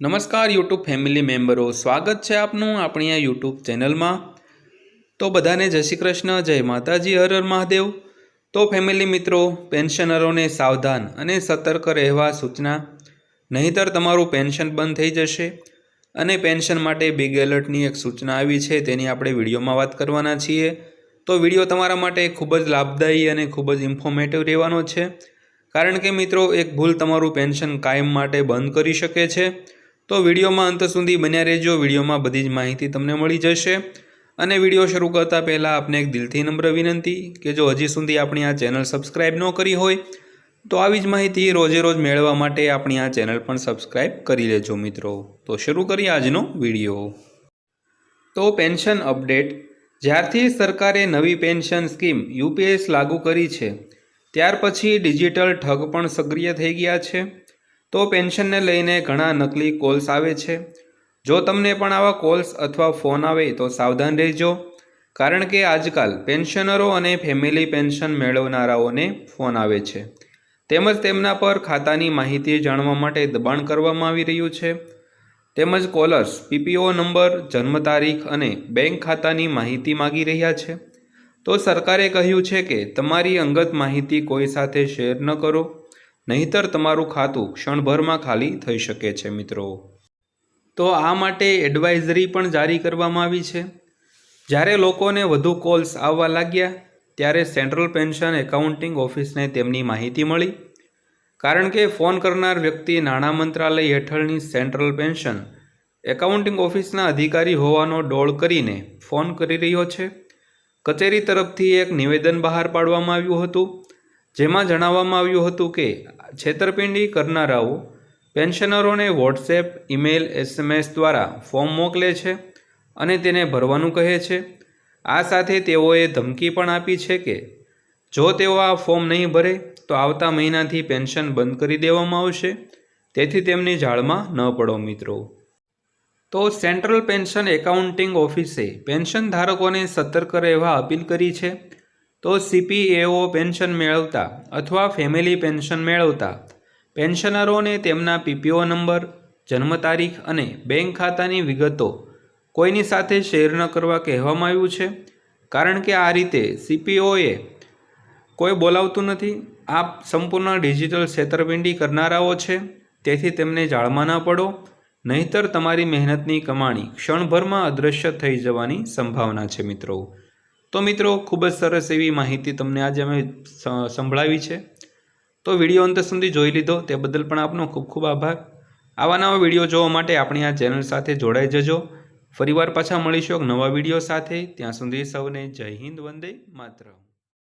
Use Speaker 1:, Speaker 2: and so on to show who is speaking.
Speaker 1: નમસ્કાર YouTube family મેમ્બરો સ્વાગત છે આપનું આપણી આ યુટ્યુબ ચેનલમાં તો બધાને જય શ્રી કૃષ્ણ, જય માતાજી, હર હર મહાદેવ. તો ફેમિલી મિત્રો પેન્શનરોને સાવધાન અને સતર્ક રહેવા સૂચના. નહીંતર તમારું પેન્શન બંધ થઈ જશે અને પેન્શન માટે બિગ એલર્ટની એક સૂચના આવી છે, તેની આપણે વિડીયોમાં વાત કરવાના છીએ. તો વીડિયો તમારા માટે ખૂબ જ લાભદાયી અને ખૂબ જ ઇન્ફોર્મેટિવ રહેવાનો છે. કારણ કે મિત્રો, એક ભૂલ તમારું પેન્શન કાયમ માટે બંધ કરી શકે છે. તો વિડીયોમાં અંત સુધી બન્યા રહેજો. વિડીયોમાં બધી જ માહિતી તમને મળી જશે. અને વીડિયો શરૂ કરતાં પહેલાં આપને એક દિલથી નમ્ર વિનંતી કે જો હજી સુધી આપણી આ ચેનલ સબસ્ક્રાઈબ ન કરી હોય, તો આવી જ માહિતી રોજે રોજ મેળવવા માટે આપણી આ ચેનલ પણ સબસ્ક્રાઈબ કરી લેજો મિત્રો. તો શરૂ કરીએ આજનો વીડિયો. તો પેન્શન અપડેટ. જ્યારથી સરકારે નવી પેન્શન સ્કીમ યુપીએસ લાગુ કરી છે, ત્યાર પછી ડિજિટલ ઠગ પણ સક્રિય થઈ ગયા છે. તો પેન્શનને લઈને ઘણા નકલી કોલ્સ આવે છે. જો તમને પણ આવા કોલ્સ અથવા ફોન આવે તો સાવધાન રહેજો. કારણ કે આજકાલ પેન્શનરો અને ફેમિલી પેન્શન મેળવનારાઓને ફોન આવે છે. તેમજ તેમના પર ખાતાની માહિતી જાણવા માટે દબાણ કરવામાં આવી રહ્યું છે. તેમજ કોલર્સ પીપીઓ નંબર, જન્મ તારીખ અને બેંક ખાતાની માહિતી માગી રહ્યા છે. તો સરકારે કહ્યું છે કે તમારી અંગત માહિતી કોઈ સાથે શેર ન કરો. નહીતર તમારું ખાતું ક્ષણભરમાં ખાલી થઈ શકે છે, મિત્રો. તો આ માટે એડવાઇઝરી પણ જારી કરવામાં આવી છે. જ્યારે લોકોને વધુ કોલ્સ આવવા લાગ્યા, ત્યારે સેન્ટ્રલ પેન્શન એકાઉન્ટિંગ ઓફિસને તેમની માહિતી મળી. કારણ કે ફોન કરનાર વ્યક્તિ નાણાં મંત્રાલય હેઠળની સેન્ટ્રલ પેન્શન એકાઉન્ટિંગ ઓફિસના અધિકારી હોવાનો ડોળ કરીને ફોન કરી રહ્યો છે. કચેરી તરફથી એક નિવેદન બહાર પાડવામાં આવ્યું હતું. જેમાં જણાવવામાં આવ્યું હતું કે છેતરપિંડી કરનારાઓ પેન્શનરોને વોટ્સએપ, ઈમેલ, એસએમએસ દ્વારા ફોર્મ મોકલે છે અને તેને ભરવાનું કહે છે. આ સાથે તેઓએ ધમકી પણ આપી છે કે જો તેઓ આ ફોર્મ નહીં ભરે, તો આવતા મહિનાથી પેન્શન બંધ કરી દેવામાં આવશે. તેથી તેમની જાળમાં ન પડો મિત્રો. તો સેન્ટ્રલ પેન્શન એકાઉન્ટિંગ ઓફિસે પેન્શન ધારકોને સતર્ક રહેવા અપીલ કરી છે. તો સીપીએઓ પેન્શન મેળવતા અથવા ફેમિલી પેન્શન મેળવતા પેન્શનરોને તેમના પીપીઓ નંબર, જન્મ તારીખ અને બેંક ખાતાની વિગતો કોઈની સાથે શેર ન કરવા કહેવામાં આવ્યું છે? કારણ કે આ રીતે સીપીઓએ કોઈ બોલાવતું નથી. આ સંપૂર્ણ ડિજિટલ છેતરપિંડી કરનારાઓ છે. તેથી તેમને જાળમાં ન પડો. નહીતર તમારી મહેનતની કમાણી ક્ષણભરમાં અદૃશ્ય થઈ જવાની સંભાવના છે મિત્રો. તો મિત્રો, ખૂબ જ સરસ એવી માહિતી તમને આજે અમે સંભળાવી છે. તો વીડિયો અંત સુધી જોઈ લીધો, તે બદલ પણ આપનો ખૂબ ખૂબ આભાર. આવા નવા વીડિયો જોવા માટે આપણી આ ચેનલ સાથે જોડાઈ જજો. ફરીવાર પાછા મળીશું એક નવા વીડિયો સાથે. ત્યાં સુધી સૌને જય હિન્દ, વંદે માતરમ.